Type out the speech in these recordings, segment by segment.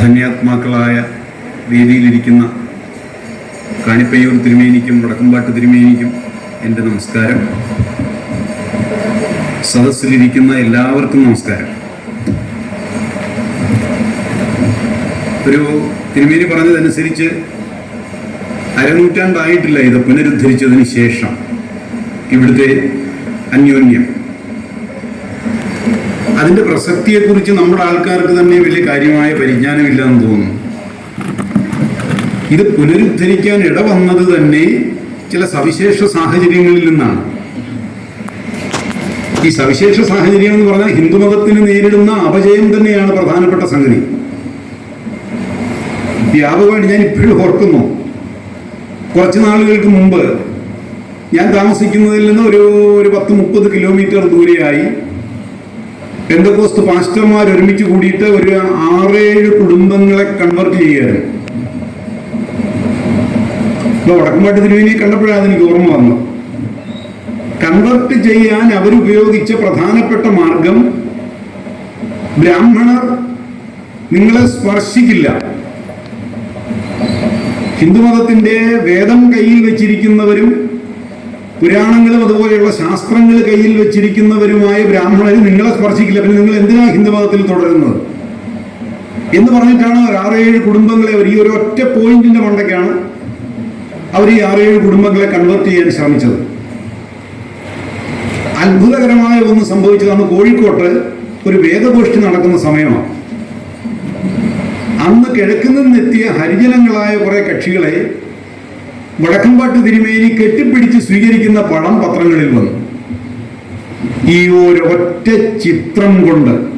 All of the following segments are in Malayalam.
ധന്യാത്മാക്കളായ വേദിയിലിരിക്കുന്ന കാണിപ്പയ്യൂർ തിരുമേനിക്കും വടക്കമ്പാട്ട് തിരുമേനിക്കും എന്റെ നമസ്കാരം. സദസ്സിലിരിക്കുന്ന എല്ലാവർക്കും നമസ്കാരം. ഒരു തിരുമേനി പറഞ്ഞതനുസരിച്ച് അരനൂറ്റാണ്ടായിട്ടില്ല ഇത് പുനരുദ്ധരിച്ചതിന് ശേഷം ഇവിടുത്തെ അന്യോന്യം. അതിന്റെ പ്രസക്തിയെക്കുറിച്ച് നമ്മുടെ ആൾക്കാർക്ക് തന്നെ വലിയ കാര്യമായ പരിജ്ഞാനമില്ല എന്ന് തോന്നുന്നു. ഇത് പുനരുദ്ധരിക്കാൻ ഇടവന്നത് തന്നെ ചില സവിശേഷ സാഹചര്യങ്ങളിൽ നിന്നാണ്. ഈ സവിശേഷ സാഹചര്യം എന്ന് പറഞ്ഞാൽ ഹിന്ദുമതത്തിന് നേരിടുന്ന അപജയം തന്നെയാണ് പ്രധാനപ്പെട്ട സംഗതി. വ്യാപകമായിട്ട് ഞാൻ ഇപ്പോഴും ഓർക്കുന്നു. കുറച്ച് നാളുകൾക്ക് മുമ്പ് ഞാൻ താമസിക്കുന്നതിൽ നിന്ന് ഒരു ഒരു പത്ത് മുപ്പത് കിലോമീറ്റർ ദൂരെയായി പെന്തക്കോസ്ത് പാസ്റ്റർമാർ ഒരുമിച്ച് കൂടിയിട്ട് ഒരു ആറേഴ് കുടുംബങ്ങളെ കൺവെർട്ട് ചെയ്യുകയായിരുന്നു ഇപ്പൊ വടക്കമ്പാട്ട് തിരുവേനിയെ കണ്ടപ്പോഴാണ് എനിക്ക് ഓർമ്മ വന്നു കൺവെർട്ട് ചെയ്യാൻ അവരുപയോഗിച്ച പ്രധാനപ്പെട്ട മാർഗം ബ്രാഹ്മണർ നിങ്ങളെ സ്പർശിക്കില്ല. ഹിന്ദുമതത്തിന്റെ വേദം കയ്യിൽ വെച്ചിരിക്കുന്നവരും പുരാണങ്ങളും അതുപോലെയുള്ള ശാസ്ത്രങ്ങൾ കയ്യിൽ വെച്ചിരിക്കുന്നവരുമായ ബ്രാഹ്മണർ നിങ്ങളെ സ്പർശിക്കില്ല. പിന്നെ നിങ്ങൾ എന്തിനാ ഹിന്ദുമതത്തിൽ തുടരുന്നത്? എന്ന് പറഞ്ഞിട്ടാണ് അവർ ആറേഴ് കുടുംബങ്ങളെ അവർ ഈ ഒരു ഒറ്റ പോയിന്റിന്റെ മണ്ടയ്ക്കാണ് അവർ ഈ ആറേഴ് കുടുംബങ്ങളെ കൺവേർട്ട് ചെയ്യാൻ ശ്രമിച്ചത്. അത്ഭുതകരമായ ഒന്ന് സംഭവിച്ചത് അന്ന് കോഴിക്കോട്ട് ഒരു വേദഗോഷ്ഠി നടക്കുന്ന സമയമാണ്. അന്ന് കിഴക്ക് നിന്നെത്തിയ ഹരിജനങ്ങളായ കുറെ കക്ഷികളെ വടക്കമ്പാട്ട് തിരുമേനി കെട്ടിപ്പിടിച്ച് സ്വീകരിക്കുന്ന പടം പത്രങ്ങളിൽ വന്നു. ഈ ഒരൊറ്റ ചിത്രം കൊണ്ട്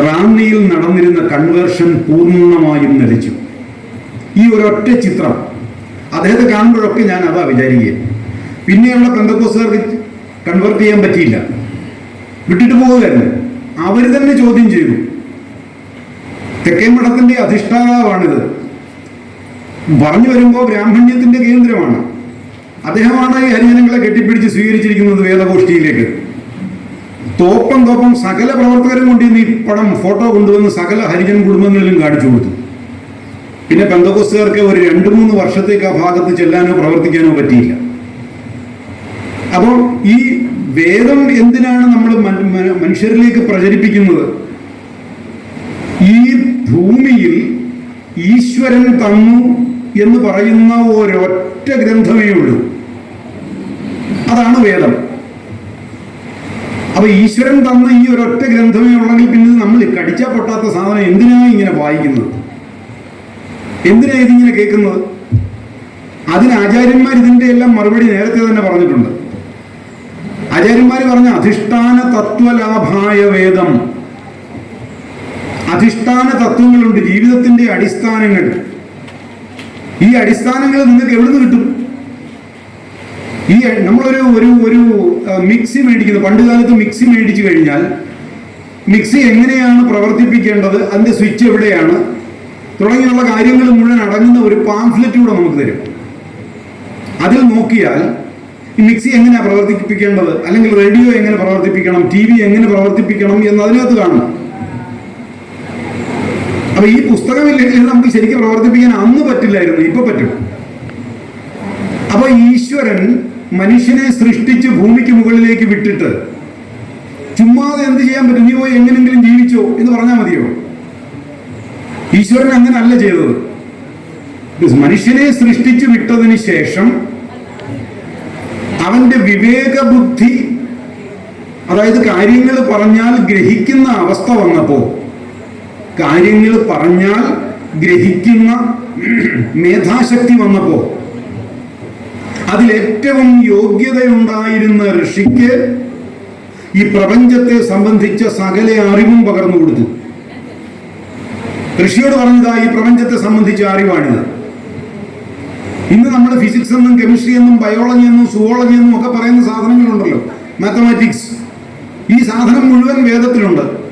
റാന്നിയിൽ നടന്നിരുന്ന കൺവേർഷൻ പൂർണമായും നടിച്ചു ഈ ഒരൊറ്റ ചിത്രം അദ്ദേഹത്തെ കാണുമ്പോഴൊക്കെ ഞാൻ അതാ വിചാരിക്കുക പിന്നെയുള്ള പെന്തക്കോസുകാർക്ക് കൺവേർട്ട് ചെയ്യാൻ പറ്റിയില്ല. വിട്ടിട്ട് പോവുകയായിരുന്നു. അവർ തന്നെ ചോദ്യം ചെയ്തു. തെക്കേ മഠത്തിന്റെ അധിഷ്ഠാതാവാണിത്. പറഞ്ഞു വരുമ്പോൾ ബ്രാഹ്മണ്യത്തിന്റെ കേന്ദ്രമാണ്. അദ്ദേഹമാണ് ഈ ഹരിജനങ്ങളെ കെട്ടിപ്പിടിച്ച് സ്വീകരിച്ചിരിക്കുന്നത് വേദഗോഷ്ഠിയിലേക്ക്. തോപ്പം തോപ്പം സകല പ്രവർത്തകരും കൊണ്ട് ഈ പടം ഫോട്ടോ കൊണ്ടുവന്ന് സകല ഹരിജൻ കുടുംബങ്ങളിലും കാണിച്ചു കൊടുത്തു. പിന്നെ പെന്തകോസ്തുകാർക്ക് ഒരു രണ്ടു മൂന്ന് വർഷത്തേക്ക് ആ ഭാഗത്ത് ചെല്ലാനോ പ്രവർത്തിക്കാനോ പറ്റിയില്ല. അപ്പോൾ ഈ വേദം എന്തിനാണ് നമ്മൾ മനുഷ്യരിലേക്ക് പ്രചരിപ്പിക്കുന്നത്? ഈ ഭൂമിയിൽ ഈശ്വരൻ തന്നു എന്ന് പറയുന്ന ഒരൊറ്റ ഗ്രന്ഥമേ ഉള്ളൂ. അതാണ് വേദം. അപ്പൊ ഈശ്വരൻ തന്ന ഈ ഒരൊറ്റ ഗ്രന്ഥമേ ഉള്ളെങ്കിൽ പിന്നെ നമ്മൾ കടിച്ചാൽ പൊട്ടാത്ത സാധനം എന്തിനാണ് ഇങ്ങനെ വായിക്കുന്നത്? എന്തിനാ ഇതിങ്ങനെ കേൾക്കുന്നത്? അതിന് ആചാര്യന്മാർ ഇതിന്റെ എല്ലാം മറുപടി നേരത്തെ തന്നെ പറഞ്ഞിട്ടുണ്ട്. ആചാര്യന്മാർ പറഞ്ഞ അധിഷ്ഠാന തത്വലാഭായ വേദം. അധിഷ്ഠാന തത്വങ്ങളുണ്ട്. ജീവിതത്തിന്റെ അടിസ്ഥാനങ്ങൾ. ഈ അടിസ്ഥാനങ്ങൾ നിങ്ങൾക്ക് എവിടുന്ന് കിട്ടും? ഈ നമ്മളൊരു ഒരു ഒരു മിക്സി മേടിക്കുന്നു. പണ്ട് കാലത്ത് മിക്സി മേടിച്ചു കഴിഞ്ഞാൽ മിക്സി എങ്ങനെയാണ് പ്രവർത്തിപ്പിക്കേണ്ടത് അതിന്റെ സ്വിച്ച് എവിടെയാണ്? തുടങ്ങിയുള്ള കാര്യങ്ങൾ മുഴുവൻ അടങ്ങുന്ന ഒരു പാംഫ്ലെറ്റ് കൂടെ നമുക്ക് തരും. അതിൽ നോക്കിയാൽ ഈ മിക്സി എങ്ങനെയാണ് പ്രവർത്തിപ്പിക്കേണ്ടത്? അല്ലെങ്കിൽ റേഡിയോ എങ്ങനെ പ്രവർത്തിപ്പിക്കണം? ടി വി എങ്ങനെ പ്രവർത്തിപ്പിക്കണം? എന്ന് അതിനകത്ത് കാണും. അപ്പൊ ഈ പുസ്തകമില്ലെങ്കിൽ നമുക്ക് ശരിക്കും പ്രവർത്തിപ്പിക്കാൻ അന്ന് പറ്റില്ലായിരുന്നു ഇപ്പൊ പറ്റും. അപ്പൊ ഈശ്വരൻ മനുഷ്യനെ സൃഷ്ടിച്ച് ഭൂമിക്ക് മുകളിലേക്ക് വിട്ടിട്ട് ചുമ്മാതെ എന്ത് ചെയ്യാൻ പറ്റും? നീ പോയി എങ്ങനെങ്കിലും ജീവിച്ചോ എന്ന് പറഞ്ഞാൽ മതിയോ? ഈശ്വരൻ അങ്ങനല്ല ചെയ്തത്. മനുഷ്യനെ സൃഷ്ടിച്ചു വിട്ടതിന് ശേഷം അവന്റെ വിവേക ബുദ്ധി അതായത് കാര്യങ്ങൾ പറഞ്ഞാൽ ഗ്രഹിക്കുന്ന അവസ്ഥ വന്നപ്പോ കാര്യങ്ങൾ പറഞ്ഞാൽ ഗ്രഹിക്കുന്ന മേധാശക്തി വന്നപ്പോ അതിലേറ്റവും യോഗ്യതയുണ്ടായിരുന്ന ഋഷിക്ക് ഈ പ്രപഞ്ചത്തെ സംബന്ധിച്ച സകല അറിവും പകർന്നു കൊടുത്തു. ഋഷിയോട് പറഞ്ഞതാ ഈ പ്രപഞ്ചത്തെ സംബന്ധിച്ച അറിവാണിത്. ഇന്ന് നമ്മൾ ഫിസിക്സ് എന്നും കെമിസ്ട്രി എന്നും ബയോളജി എന്നും സുവോളജി എന്നും ഒക്കെ പറയുന്ന സാധനങ്ങളുണ്ടല്ലോ. മാത്തമാറ്റിക്സ് ഈ സാധനം മുഴുവൻ വേദത്തിലുണ്ട്.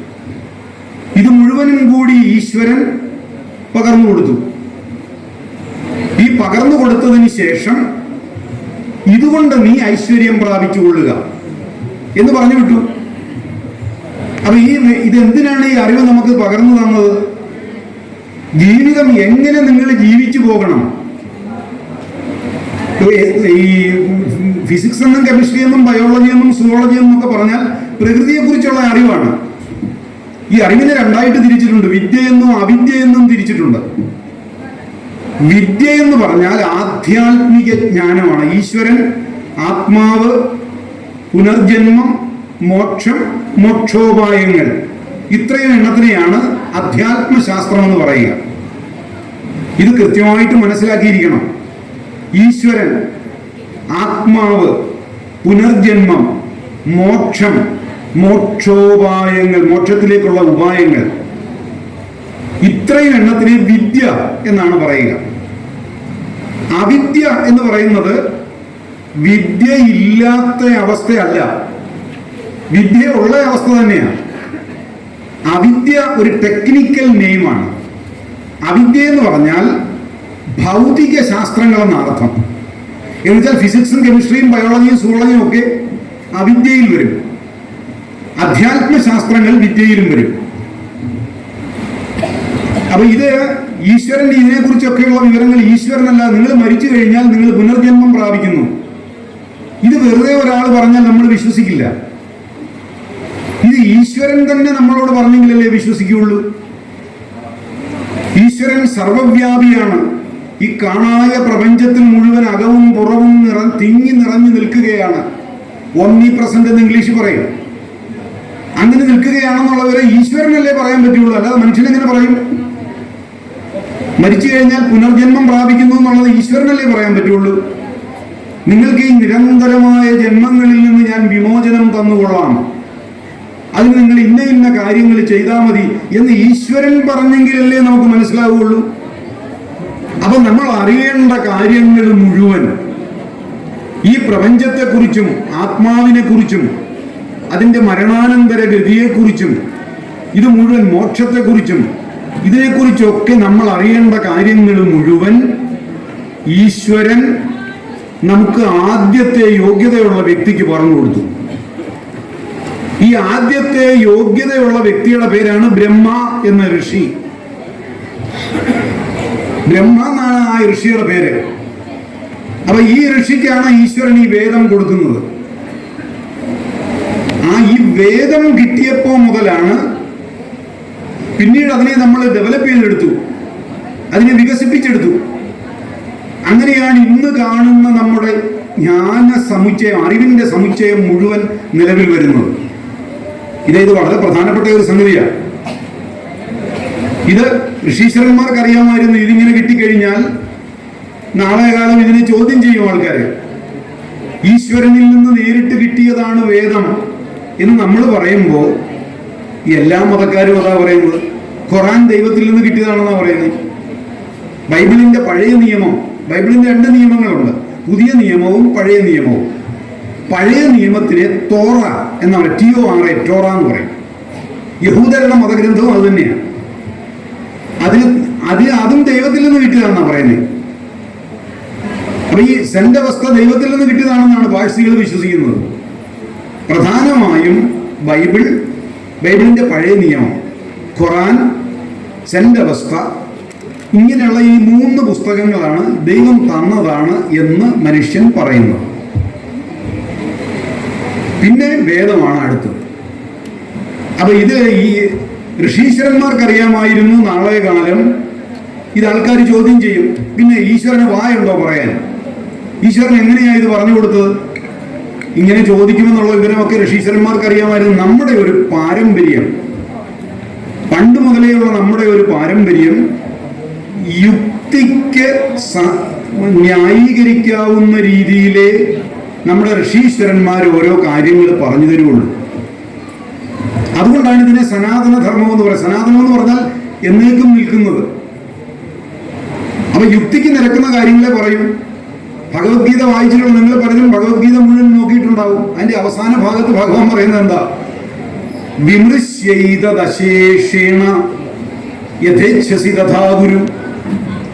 ഇത് മുഴുവനും കൂടി ഈശ്വരൻ പകർന്നു കൊടുത്തു. ഈ പകർന്നു കൊടുത്തതിന് ശേഷം ഇതുകൊണ്ട് നീ ഐശ്വര്യം പ്രാപിച്ചു കൊള്ളുക. എന്ന് പറഞ്ഞു വിട്ടു. അപ്പൊ ഈ ഇത് എന്തിനാണ് ഈ അറിവ് നമുക്ക് പകർന്നു തന്നത്? ജീവിതം എങ്ങനെ നിങ്ങൾ ജീവിച്ചു പോകണം? ഈ ഫിസിക്സ് എന്നും കെമിസ്ട്രി എന്നും ബയോളജി എന്നും സുവോളജി എന്നും ഒക്കെ പറഞ്ഞാൽ പ്രകൃതിയെ കുറിച്ചുള്ള അറിവാണ്. ഈ അറിവിനെ രണ്ടായിട്ട് തിരിച്ചിട്ടുണ്ട്. വിദ്യയെന്നും അവിദ്യയെന്നും തിരിച്ചിട്ടുണ്ട്. വിദ്യ എന്ന് പറഞ്ഞാൽ ആധ്യാത്മിക ജ്ഞാനമാണ്. ഈശ്വരൻ ആത്മാവ് പുനർജന്മം മോക്ഷം മോക്ഷോപായങ്ങൾ. ഇത്രയും എണ്ണത്തിനെയാണ് അധ്യാത്മശാസ്ത്രം എന്ന് പറയുക. ഇത് കൃത്യമായിട്ട് മനസ്സിലാക്കിയിരിക്കണം. ഈശ്വരൻ ആത്മാവ് പുനർജന്മം മോക്ഷം മോക്ഷോപായങ്ങൾ മോക്ഷത്തിലേക്കുള്ള ഉപായങ്ങൾ. ഇത്രയും എണ്ണത്തിന് വിദ്യ എന്നാണ് പറയുക. അവിദ്യ എന്ന് പറയുന്നത് വിദ്യ ഇല്ലാത്ത അവസ്ഥയല്ല. വിദ്യ ഉള്ള അവസ്ഥ തന്നെയാണ് അവിദ്യ ഒരു ടെക്നിക്കൽ നെയിമാണ് അവിദ്യ എന്ന് പറഞ്ഞാൽ ഭൗതിക ശാസ്ത്രങ്ങൾ എന്നാണ് അർത്ഥം എന്നുവെച്ചാൽ ഫിസിക്സും കെമിസ്ട്രിയും ബയോളജിയും സൂളജിയും ഒക്കെ അവിദ്യയിൽ വരും. അധ്യാത്മശാസ്ത്രങ്ങൾ വിദ്യയിലും വരും. അപ്പൊ ഇത് ഈശ്വരന്റെ ഇതിനെ കുറിച്ചൊക്കെയുള്ള വിവരങ്ങൾ ഈശ്വരനല്ല. നിങ്ങൾ മരിച്ചു കഴിഞ്ഞാൽ നിങ്ങൾ പുനർജന്മം പ്രാപിക്കുന്നു. ഇത് വെറുതെ ഒരാൾ പറഞ്ഞാൽ നമ്മൾ വിശ്വസിക്കില്ല. ഇത് ഈശ്വരൻ തന്നെ നമ്മളോട് പറഞ്ഞെങ്കിലല്ലേ വിശ്വസിക്കുകയുള്ളൂ? ഈശ്വരൻ സർവവ്യാപിയാണ്. ഈ കാണായ പ്രപഞ്ചത്തിൽ മുഴുവൻ അകവും പുറവും നിറ തിങ്ങി നിറഞ്ഞു നിൽക്കുകയാണ്. ഒന്നി പ്രസന്റ് എന്ന് ഇംഗ്ലീഷ് പറയും. അങ്ങനെ നിൽക്കുകയാണെന്നുള്ളവരെ ഈശ്വരനല്ലേ പറയാൻ പറ്റുള്ളൂ? അല്ലാതെ മനുഷ്യനെങ്ങനെ പറയും? മരിച്ചു കഴിഞ്ഞാൽ പുനർജന്മം പ്രാപിക്കുന്നു എന്നുള്ളത് ഈശ്വരനല്ലേ പറയാൻ പറ്റുള്ളൂ? നിങ്ങൾക്ക് ഈ നിരന്തരമായ ജന്മങ്ങളിൽ നിന്ന് ഞാൻ വിമോചനം തന്നുകൊള്ളാം. അതിന് നിങ്ങൾ ഇന്ന ഇന്ന കാര്യങ്ങൾ ചെയ്താൽ മതി എന്ന് ഈശ്വരൻ പറഞ്ഞെങ്കിലല്ലേ നമുക്ക് മനസ്സിലാവുകയുള്ളൂ അപ്പൊ നമ്മൾ അറിയേണ്ട കാര്യങ്ങൾ മുഴുവൻ ഈ പ്രപഞ്ചത്തെക്കുറിച്ചും ആത്മാവിനെ കുറിച്ചും അതിന്റെ മരണാനന്തര ഗതിയെക്കുറിച്ചും ഇത് മുഴുവൻ മോക്ഷത്തെക്കുറിച്ചും ഇതിനെക്കുറിച്ചൊക്കെ നമ്മൾ അറിയേണ്ട കാര്യങ്ങൾ മുഴുവൻ ഈശ്വരൻ നമുക്ക് ആദ്യത്തെ യോഗ്യതയുള്ള വ്യക്തിക്ക് പറഞ്ഞു കൊടുത്തു. ഈ ആദ്യത്തെ യോഗ്യതയുള്ള വ്യക്തിയുടെ പേരാണ് ബ്രഹ്മ എന്ന ഋഷി. ബ്രഹ്മ എന്നാണ് ആ ഋഷിയുടെ പേര്. അപ്പൊ ഈ ഋഷിക്കാണ് ഈശ്വരൻ ഈ വേദം കൊടുക്കുന്നത്. ആ ഈ വേദം കിട്ടിയപ്പോ മുതലാണ് പിന്നീട് അതിനെ നമ്മൾ ഡെവലപ്പ് ചെയ്തെടുത്തു. അതിനെ വികസിപ്പിച്ചെടുത്തു. അങ്ങനെയാണ് ഇന്ന് കാണുന്ന നമ്മുടെ ജ്ഞാന സമുച്ചയം അറിവിന്റെ സമുച്ചയം മുഴുവൻ നിലവിൽ വരുന്നത്. ഇത് ഇത് വളരെ പ്രധാനപ്പെട്ട ഒരു സംഗതിയാണ്. ഇത് ഋഷീശ്വരന്മാർക്ക് അറിയാമായിരുന്നു ഇതിങ്ങനെ കിട്ടിക്കഴിഞ്ഞാൽ നാളെ കാലം ഇതിനെ ചോദ്യം ചെയ്യും ആൾക്കാർ ഈശ്വരനിൽ നിന്ന് നേരിട്ട് കിട്ടിയതാണ് വേദം. എന്ന് നമ്മൾ പറയുമ്പോൾ എല്ലാ മതക്കാരും അതാ പറയുന്നത്. ഖുറാൻ ദൈവത്തിൽ നിന്ന് കിട്ടിയതാണെന്നാ പറയുന്നത്. ബൈബിളിന്റെ പഴയ നിയമം ബൈബിളിന്റെ രണ്ട് നിയമങ്ങളുണ്ട്. പുതിയ നിയമവും പഴയ നിയമവും. പഴയ നിയമത്തിലെ തോറ എന്നാ T O R A Torah എന്ന് പറയും. യഹൂദരുടെ മതഗ്രന്ഥവും അത് തന്നെയാണ്. അതിൽ അതിൽ അതും ദൈവത്തിൽ നിന്ന് കിട്ടിയതാണെന്നാണ് പറയുന്നത് അപ്പൊ ഈ സെന്റ് അവസ്ഥ ദൈവത്തിൽ നിന്ന് കിട്ടിയതാണെന്നാണ് പാഴ്സികൾ വിശ്വസിക്കുന്നത്. പ്രധാനമായും ബൈബിൾ ബൈബിളിന്റെ പഴയ നിയമം ഖുറാൻ സെന്റവസ്ഥ ഇങ്ങനെയുള്ള ഈ മൂന്ന് പുസ്തകങ്ങളാണ് ദൈവം തന്നതാണ് എന്ന് മനുഷ്യൻ പറയുന്നത്. പിന്നെ വേദമാണ് അടുത്തത്. അപ്പൊ ഇത് ഈ ഋഷീശ്വരന്മാർക്കറിയാമായിരുന്നു നാളെ കാലം. ഇത് ആൾക്കാർ ചോദ്യം ചെയ്യും പിന്നെ ഈശ്വരന് വായുണ്ടോ പറയാൻ? ഈശ്വരൻ എങ്ങനെയാണ് ഇത് പറഞ്ഞു കൊടുത്തത്? ഇങ്ങനെ ചോദിക്കുമെന്നുള്ള വിവരമൊക്കെ ഋഷീശ്വരന്മാർക്ക് അറിയാമായിരുന്നു നമ്മുടെ ഒരു പാരമ്പര്യം. പണ്ട് മുതലേയുള്ള നമ്മുടെ ഒരു പാരമ്പര്യം യുക്തിക്ക് ന്യായീകരിക്കാവുന്ന രീതിയിലെ നമ്മുടെ ഋഷീശ്വരന്മാർ ഓരോ കാര്യങ്ങൾ പറഞ്ഞു തരുള്ളൂ അതുകൊണ്ടാണ് ഇതിനെ സനാതന ധർമ്മം എന്ന് പറയുന്നത്. സനാതനം എന്ന് പറഞ്ഞാൽ എന്നേക്കും നിൽക്കുന്നത്. അപ്പൊ യുക്തിക്ക് നിരക്കുന്ന കാര്യങ്ങളെ പറയും. ഭഗവത്ഗീത വായിച്ചിട്ടുള്ള നിങ്ങൾ പലരും ഭഗവത്ഗീത മുഴുവൻ നോക്കിയിട്ടുണ്ടാവും. അതിന്റെ അവസാന ഭാഗത്ത് ഭഗവാൻ പറയുന്നത് എന്താ? വിമൃശ്യൈതശേഷേണ യഥേച്ഛസി തഥാ ഗുരു.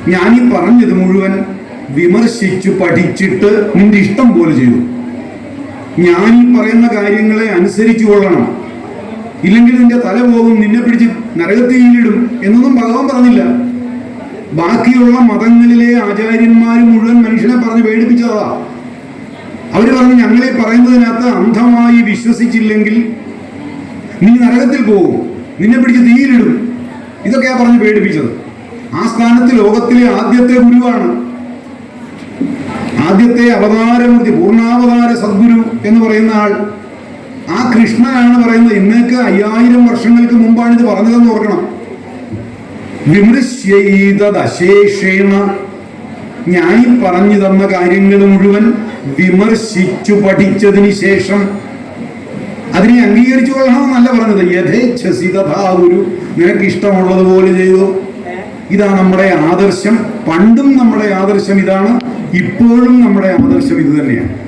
ഞാനീ പറഞ്ഞത് മുഴുവൻ വിമർശിച്ചു പഠിച്ചിട്ട് നിന്റെ ഇഷ്ടം പോലെ ചെയ്തു. ഞാൻ ഈ പറയുന്ന കാര്യങ്ങളെ അനുസരിച്ചു കൊള്ളണം. ഇല്ലെങ്കിൽ നിന്റെ തല പോകും നിന്നെ പിടിച്ച് നരകത്തിയിലിടും എന്നൊന്നും ഭഗവാൻ പറഞ്ഞില്ല. ബാക്കിയുള്ള മതങ്ങളിലെ ആചാര്യന്മാർ മുഴുവൻ മനുഷ്യനെ പറഞ്ഞ് പേടിപ്പിച്ചതാ. അവർ പറഞ്ഞു ഞങ്ങളെ പറയുന്നതിനകത്ത് അന്ധമായി വിശ്വസിച്ചില്ലെങ്കിൽ നീ നരകത്തിൽ പോകും. നിന്നെ പിടിച്ച് തീയിലിടും. ഇതൊക്കെയാ പറഞ്ഞ് പേടിപ്പിച്ചത്. ആ സ്ഥാനത്ത് ലോകത്തിലെ ആദ്യത്തെ ഗുരുവാണ്. ആദ്യത്തെ അവതാരമൂർത്തി പൂർണാവതാര സദ്ഗുരു എന്ന് പറയുന്ന ആൾ. ആ കൃഷ്ണനാണ് പറയുന്നത് ഇന്നേക്ക് അയ്യായിരം വർഷങ്ങൾക്ക് മുമ്പാണ് ഇത് പറഞ്ഞതെന്ന് ഓർക്കണം. വിമൃശ്യൈതശേഷേണ ഞാൻ പറഞ്ഞു തന്ന കാര്യങ്ങൾ മുഴുവൻ വിമർശിച്ചു പഠിച്ചതിന് ശേഷം അതിനെ അംഗീകരിച്ചു കൊള്ളണമെന്നല്ല പറഞ്ഞത്. യഥേച്ഛസി തഥാ ഗുരു. നിനക്ക് ഇഷ്ടമുള്ളതുപോലെ ചെയ്തു. ഇതാ നമ്മുടെ ആദർശം. പണ്ടും നമ്മുടെ ആദർശം ഇതാണ്. ഇപ്പോഴും നമ്മുടെ ആദർശം ഇത് തന്നെയാണ്.